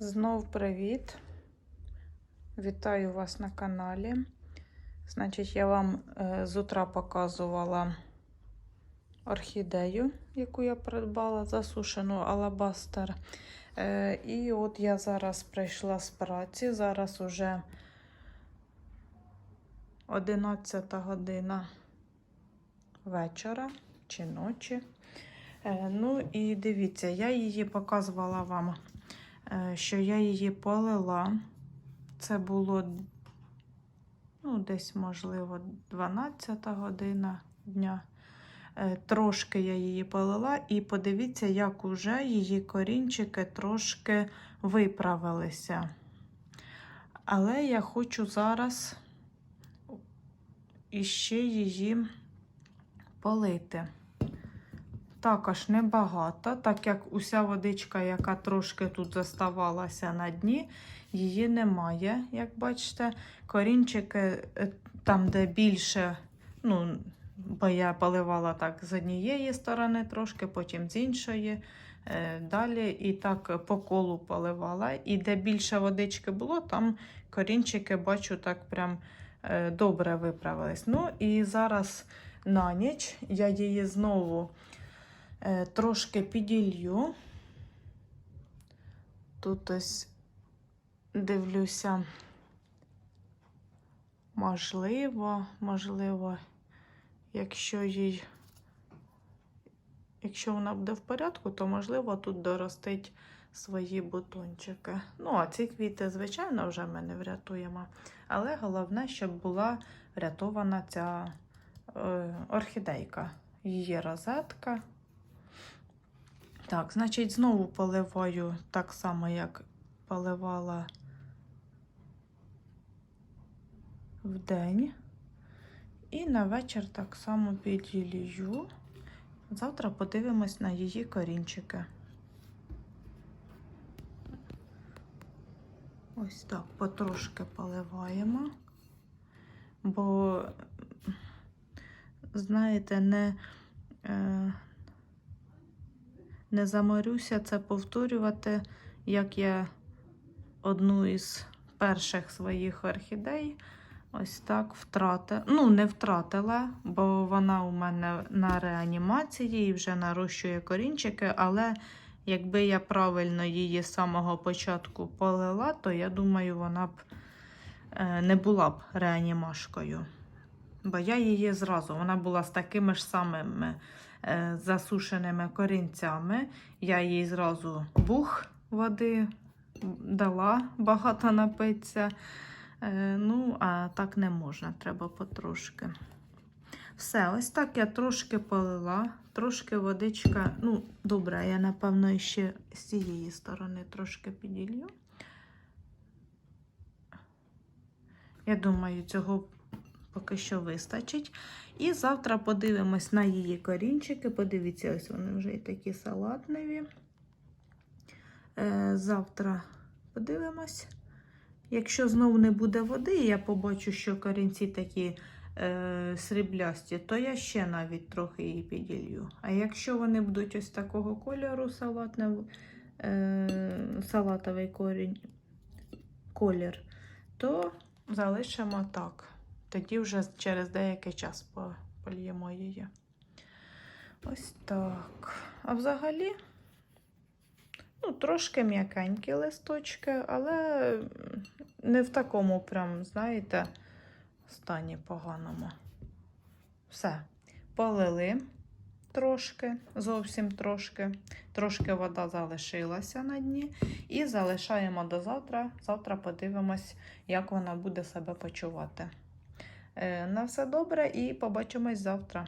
Знов привіт! Вітаю вас на каналі. Значить, я вам е, з утра показувала орхідею, яку я придбала, засушену алабастер. Е, і от я зараз прийшла з праці. Зараз уже 11 година вечора чи ночі. Е, ну і дивіться, я її показувала вам що я її полила. Це було ну, десь, можливо, 12 година дня. Е, Трошки я її полила, і подивіться, як уже її корінчики трошки виправилися. Але я хочу зараз іще її полити. Також небагато, так як уся водичка, яка трошки тут заставалася на дні, її немає, як бачите. Корінчики е, там, де більше, ну, бо я поливала так з однієї сторони трошки, потім з іншої. е, Далі і так по колу поливала. І де більше водички було, там корінчики, бачу, так прям е, добре виправились. Ну і зараз на ніч я її знову. Е, Трошки піділью. Тут ось дивлюся, можливо, можливо, якщо їй, якщо вона буде в порядку, то можливо тут доростить свої бутончики. Ну, а ці квіти, звичайно, вже ми не врятуємо. Але головне, щоб була врятована ця е, орхідейка, її розетка. Так, значить, знову поливаю так само, як поливала в день. І на вечір так само піділію. Завтра подивимось на її корінчики. Ось так потрошки поливаємо, бо, знаєте, не. Не заморюся це повторювати, як я одну із перших своїх орхідей ось так втратила. Ну, не втратила, бо вона у мене на реанімації і вже нарощує корінчики, але якби я правильно її з самого початку полила, то я думаю, вона б е, не була б реанімашкою. Бо я її зразу, вона була з такими ж самими е, засушеними корінцями. Я їй зразу бух води дала, багато напиться. Е, ну, а так не можна, треба потрошки. Все, ось так я трошки полила, трошки водичка. Ну, добре, я, напевно, ще з цієї сторони трошки піділью. Я думаю, цього поки що вистачить. І завтра подивимось на її корінчики. Подивіться, ось вони вже і такі салатневі. Е, Завтра подивимось. Якщо знову не буде води, і я побачу, що корінці такі е, сріблясті, то я ще навіть трохи її піділью. А якщо вони будуть ось такого кольору, салатнев, е, салатовий корінь, колір, то залишимо так. Тоді вже через деякий час поліємо її. Ось так. А взагалі, ну, трошки м'якенькі листочки, але не в такому, прям, знаєте, стані поганому. Все. Полили трошки, зовсім трошки. Трошки вода залишилася на дні. І залишаємо до завтра. Завтра подивимось, як вона буде себе почувати. Е, На все добре і побачимось завтра.